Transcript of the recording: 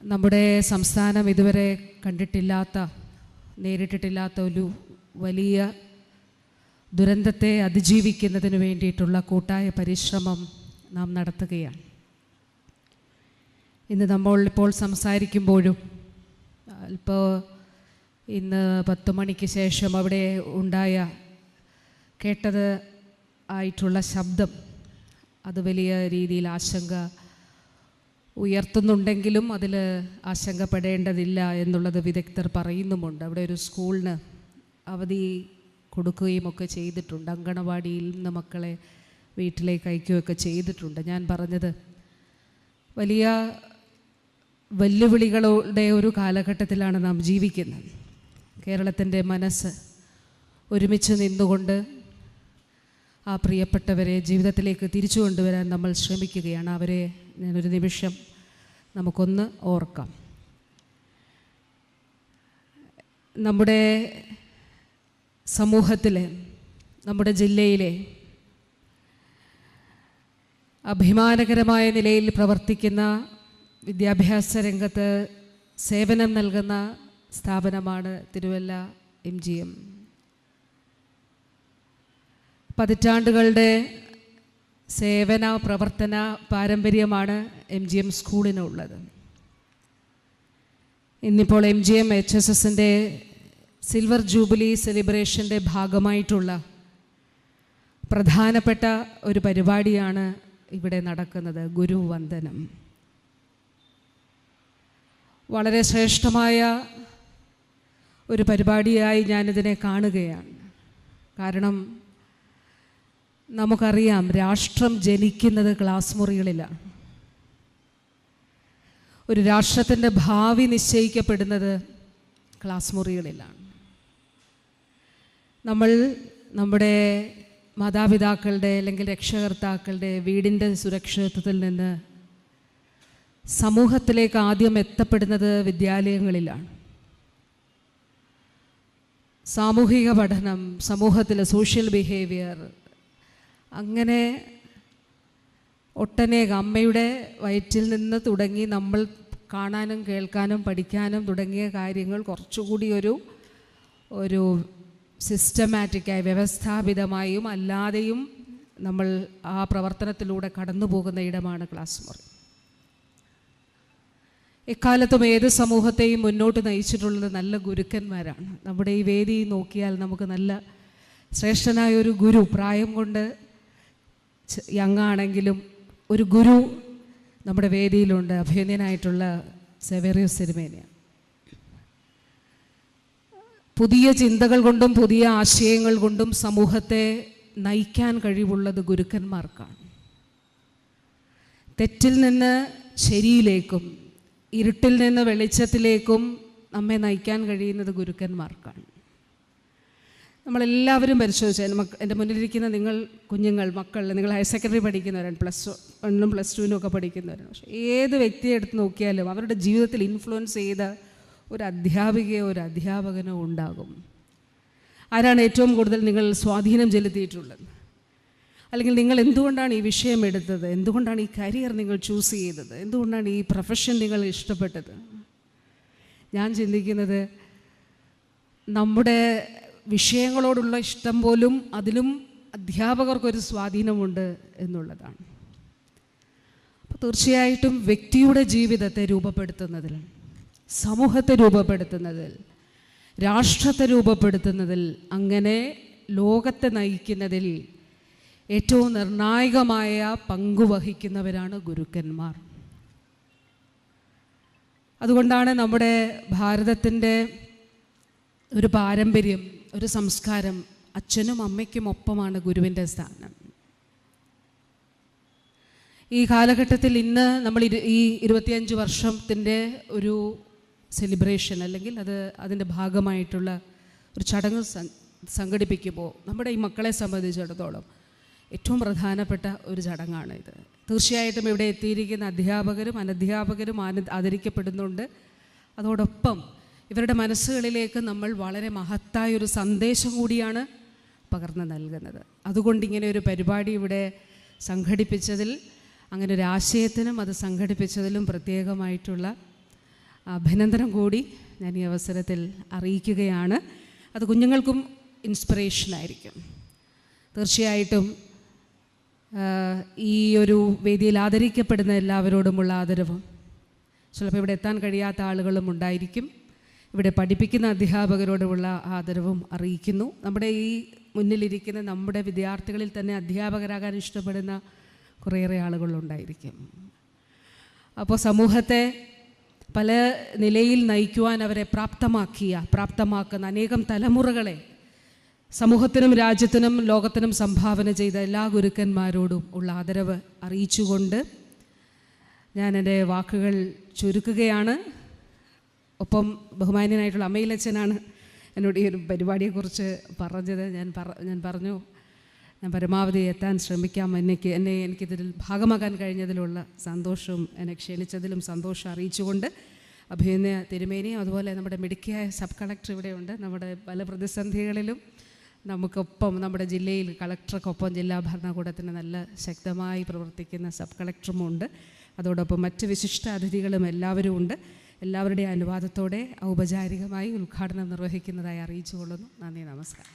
നമ്മുടെ സംസ്ഥാനം ഇതുവരെ കണ്ടിട്ടില്ലാത്ത നേരിട്ടിട്ടില്ലാത്ത ഒരു വലിയ ദുരന്തത്തെ അതിജീവിക്കുന്നതിന് വേണ്ടിയിട്ടുള്ള കൂട്ടായ പരിശ്രമം നാം നടത്തുകയാണ്. ഇന്ന് നമ്മൾ ഇപ്പോൾ സംസാരിക്കുമ്പോഴും ഇപ്പോൾ ഇന്ന് പത്ത് മണിക്ക് ശേഷം അവിടെ ഉണ്ടായ കേട്ടത് ആയിട്ടുള്ള ശബ്ദം അത് വലിയ രീതിയിൽ ആശങ്ക ഉയർത്തുന്നുണ്ടെങ്കിലും അതിൽ ആശങ്കപ്പെടേണ്ടതില്ല എന്നുള്ളത് വിദഗ്ധർ പറയുന്നുമുണ്ട്. അവിടെ ഒരു സ്കൂളിന് അവധി കൊടുക്കുകയും ഒക്കെ ചെയ്തിട്ടുണ്ട്. അങ്കണവാടിയിൽ നിന്ന് മക്കളെ വീട്ടിലേക്ക് അയക്കുകയൊക്കെ ചെയ്തിട്ടുണ്ട്. ഞാൻ പറഞ്ഞത് വലിയ വെല്ലുവിളികളുടെ ഒരു കാലഘട്ടത്തിലാണ് നാം ജീവിക്കുന്നത്. കേരളത്തിന്റെ മനസ്സ് ഒരുമിച്ച് നിന്നുകൊണ്ട് ആ പ്രിയപ്പെട്ടവരെ ജീവിതത്തിലേക്ക് തിരിച്ചു കൊണ്ടുവരാൻ നമ്മൾ ശ്രമിക്കുകയാണ്. അവരെ ഞാനൊരു നിമിഷം നമുക്കൊന്ന് ഓർക്കാം. നമ്മുടെ സമൂഹത്തിലെ നമ്മുടെ ജില്ലയിലെ അഭിമാനകരമായ നിലയിൽ പ്രവർത്തിക്കുന്ന വിദ്യാഭ്യാസ രംഗത്ത് സേവനം നൽകുന്ന സ്ഥാപനമാണ് തിരുവല്ല എം ജി എം. പതിറ്റാണ്ടുകളുടെ സേവന പ്രവർത്തന പാരമ്പര്യമാണ് എം ജി എം സ്കൂളിനുള്ളത് ഇന്നിപ്പോൾ M G M H S എസിന്റെ സിൽവർ ജൂബിലി സെലിബ്രേഷന്റെ ഭാഗമായിട്ടുള്ള പ്രധാനപ്പെട്ട ഒരു പരിപാടിയാണ് ഇവിടെ നടക്കുന്നത് ഗുരുവന്ദനം. വളരെ ശ്രേഷ്ഠമായ ഒരു പരിപാടിയായി ഞാനിതിനെ കാണുകയാണ്. കാരണം നമുക്കറിയാം രാഷ്ട്രം ജനിക്കുന്നത് ക്ലാസ് മുറികളിലാണ് ഒരു രാഷ്ട്രത്തിന്റെ ഭാവി നിശ്ചയിക്കപ്പെടുന്നത് ക്ലാസ് മുറികളിലാണ്. നമ്മൾ നമ്മുടെ മാതാപിതാക്കളുടെ അല്ലെങ്കിൽ രക്ഷകർത്താക്കളുടെ വീടിന്റെ സുരക്ഷിതത്വത്തിൽ നിന്ന് സമൂഹത്തിലേക്ക് ആദ്യം എത്തപ്പെടുന്നത് വിദ്യാലയങ്ങളിലാണ്. സാമൂഹിക പഠനം സമൂഹത്തിലെ സോഷ്യൽ ബിഹേവിയർ അങ്ങനെ ഒട്ടനേക അമ്മയുടെ വയറ്റിൽ നിന്ന് തുടങ്ങി നമ്മൾ കാണാനും കേൾക്കാനും പഠിക്കാനും തുടങ്ങിയ കാര്യങ്ങൾ കുറച്ചുകൂടി ഒരു ഒരു സിസ്റ്റമാറ്റിക്കായി വ്യവസ്ഥാപിതമായും അല്ലാതെയും നമ്മൾ ആ പ്രവർത്തനത്തിലൂടെ കടന്നു പോകുന്ന ഇടമാണ് ക്ലാസ് മുറി. എക്കാലത്തും ഏത് സമൂഹത്തെയും മുന്നോട്ട് നയിച്ചിട്ടുള്ളത് നല്ല ഗുരുക്കന്മാരാണ്. നമ്മുടെ ഈ വേദി നോക്കിയാൽ നമുക്ക് നല്ല ശ്രേഷ്ഠനായ ഒരു ഗുരു പ്രായം കൊണ്ട് യങ്ങാണെങ്കിലും ഒരു ഗുരു നമ്മുടെ വേദിയിലുണ്ട്. അഭിനയനായിട്ടുള്ള സെവേറിയസ് സിനിമേനിയ. പുതിയ ചിന്തകൾ കൊണ്ടും പുതിയ ആശയങ്ങൾ കൊണ്ടും സമൂഹത്തെ നയിക്കാൻ കഴിവുള്ളത് ഗുരുക്കന്മാർക്കാണ്. തെറ്റിൽ നിന്ന് ശരിയിലേക്കും ഇരുട്ടിൽ നിന്ന് വെളിച്ചത്തിലേക്കും നമ്മെ നയിക്കാൻ കഴിയുന്നത് ഗുരുക്കന്മാർക്കാണ്. നമ്മളെല്ലാവരും പരിശോധിച്ചു മക്ക എന്റെ മുന്നിലിരിക്കുന്ന നിങ്ങൾ കുഞ്ഞുങ്ങൾ മക്കൾ നിങ്ങൾ ഹയർ സെക്കൻഡറി പഠിക്കുന്നവരാണ് പ്ലസ് വണ്ണും പ്ലസ് ടുവിനും ഒക്കെ പഠിക്കുന്നവരാണ്. പക്ഷേ ഏത് വ്യക്തിയെ എടുത്ത് നോക്കിയാലും അവരുടെ ജീവിതത്തിൽ ഇൻഫ്ലുവൻസ് ചെയ്ത ഒരു അധ്യാപികയോ ഒരു അധ്യാപകനോ ഉണ്ടാകും. ആരാണ് ഏറ്റവും കൂടുതൽ നിങ്ങൾ സ്വാധീനം ചെലുത്തിയിട്ടുള്ളത്? അല്ലെങ്കിൽ നിങ്ങൾ എന്തുകൊണ്ടാണ് ഈ വിഷയം എടുത്തത്? എന്തുകൊണ്ടാണ് ഈ കരിയർ നിങ്ങൾ ചൂസ് ചെയ്തത്? എന്തുകൊണ്ടാണ് ഈ പ്രൊഫഷൻ നിങ്ങൾ ഇഷ്ടപ്പെട്ടത്? ഞാൻ ചിന്തിക്കുന്നത് നമ്മുടെ വിഷയങ്ങളോടുള്ള ഇഷ്ടം പോലും അതിലും അധ്യാപകർക്കൊരു സ്വാധീനമുണ്ട് എന്നുള്ളതാണ്. അപ്പോൾ തീർച്ചയായിട്ടും വ്യക്തിയുടെ ജീവിതത്തെ രൂപപ്പെടുത്തുന്നതിൽ സമൂഹത്തെ രൂപപ്പെടുത്തുന്നതിൽ രാഷ്ട്രത്തെ രൂപപ്പെടുത്തുന്നതിൽ അങ്ങനെ ലോകത്തെ നയിക്കുന്നതിൽ ഏറ്റവും നിർണായകമായ പങ്കുവഹിക്കുന്നവരാണ് ഗുരുക്കന്മാർ. അതുകൊണ്ടാണ് നമ്മുടെ ഭാരതത്തിന്റെ ഒരു പാരമ്പര്യം ഒരു സംസ്കാരം അച്ഛനും അമ്മയ്ക്കും ഒപ്പമാണ് ഗുരുവിന്റെ സ്ഥാനം. ഈ കാലഘട്ടത്തിൽ ഇന്ന് നമ്മൾ ഈ ഇരുപത്തിയഞ്ച് വർഷത്തിന്റെ ഒരു സെലിബ്രേഷൻ അല്ലെങ്കിൽ അത് അതിന്റെ ഭാഗമായിട്ടുള്ള ഒരു ചടങ്ങ് സംഘടിപ്പിക്കുമ്പോൾ നമ്മുടെ ഈ മക്കളെ സംബന്ധിച്ചിടത്തോളം ഏറ്റവും പ്രധാനപ്പെട്ട ഒരു ചടങ്ങാണ് ഇത്. തീർച്ചയായിട്ടും ഇവിടെ എത്തിയിരിക്കുന്ന അധ്യാപകരും അനധ്യാപകരും ആദരിക്കപ്പെടുന്നുണ്ട്. അതോടൊപ്പം ഇവരുടെ മനസ്സുകളിലേക്ക് നമ്മൾ വളരെ മഹത്തായ ഒരു സന്ദേശം കൂടിയാണ് പകർന്നു നൽകുന്നത്. അതുകൊണ്ട് ഇങ്ങനെ ഒരു പരിപാടി ഇവിടെ സംഘടിപ്പിച്ചതിൽ അങ്ങനെ ഒരു ആശയത്തിനും അത് സംഘടിപ്പിച്ചതിലും പ്രത്യേകമായിട്ടുള്ള അഭിനന്ദനം കൂടി ഞാൻ ഈ അവസരത്തിൽ അറിയിക്കുകയാണ്. അത് കുഞ്ഞുങ്ങൾക്കും ഇൻസ്പിറേഷനായിരിക്കും തീർച്ചയായിട്ടും ഈ ഒരു വേദിയിൽ ആദരിക്കപ്പെടുന്ന എല്ലാവരോടുമുള്ള ആദരവും ചിലപ്പോൾ ഇവിടെ എത്താൻ കഴിയാത്ത ആളുകളും ഉണ്ടായിരിക്കും. ഇവിടെ പഠിപ്പിക്കുന്ന അധ്യാപകരോടുള്ള ആദരവും അറിയിക്കുന്നു. നമ്മുടെ ഈ മുന്നിലിരിക്കുന്ന നമ്മുടെ വിദ്യാർത്ഥികളിൽ തന്നെ അധ്യാപകരാകാൻ ഇഷ്ടപ്പെടുന്ന കുറേയേറെ ആളുകളുണ്ടായിരിക്കും. അപ്പോൾ സമൂഹത്തെ പല നിലയിൽ നയിക്കുവാൻ അവരെ പ്രാപ്തമാക്കിയ പ്രാപ്തമാക്കുന്ന അനേകം തലമുറകളെ സമൂഹത്തിനും രാജ്യത്തിനും ലോകത്തിനും സംഭാവന ചെയ്ത എല്ലാ ഗുരുക്കന്മാരോടും ഉള്ള ആദരവ് അറിയിച്ചുകൊണ്ട് ഞാൻ എന്റെ വാക്കുകൾ ചുരുക്കുകയാണ്. ഒപ്പം ബഹുമാന്യനായിട്ടുള്ള അമ്മയിലച്ഛനാണ് എന്നോട് ഈ ഒരു പരിപാടിയെക്കുറിച്ച് പറഞ്ഞത്. ഞാൻ പറ ഞാൻ പറഞ്ഞു ഞാൻ പരമാവധി എത്താൻ ശ്രമിക്കാം. എനിക്ക് എന്നെ എനിക്കിതിൽ ഭാഗമാകാൻ കഴിഞ്ഞതിലുള്ള സന്തോഷവും എന്നെ ക്ഷണിച്ചതിലും സന്തോഷം അറിയിച്ചുകൊണ്ട് അഭിനയ തിരുമേനി അതുപോലെ നമ്മുടെ മിടുക്കിയായ സബ് കളക്ടർ ഇവിടെയുണ്ട് നമ്മുടെ പല പ്രതിസന്ധികളിലും നമുക്കൊപ്പം നമ്മുടെ ജില്ലയിൽ കളക്ടർക്കൊപ്പം ജില്ലാ ഭരണകൂടത്തിന് നല്ല ശക്തമായി പ്രവർത്തിക്കുന്ന സബ് കളക്ടറുമുണ്ട് അതോടൊപ്പം മറ്റ് വിശിഷ്ട അതിഥികളും എല്ലാവരും ഉണ്ട്. എല്ലാവരുടെയും അനുവാദത്തോടെ ഔപചാരികമായി ഉദ്ഘാടനം നിർവഹിക്കുന്നതായി അറിയിച്ചുകൊള്ളുന്നു. നന്ദി നമസ്കാരം.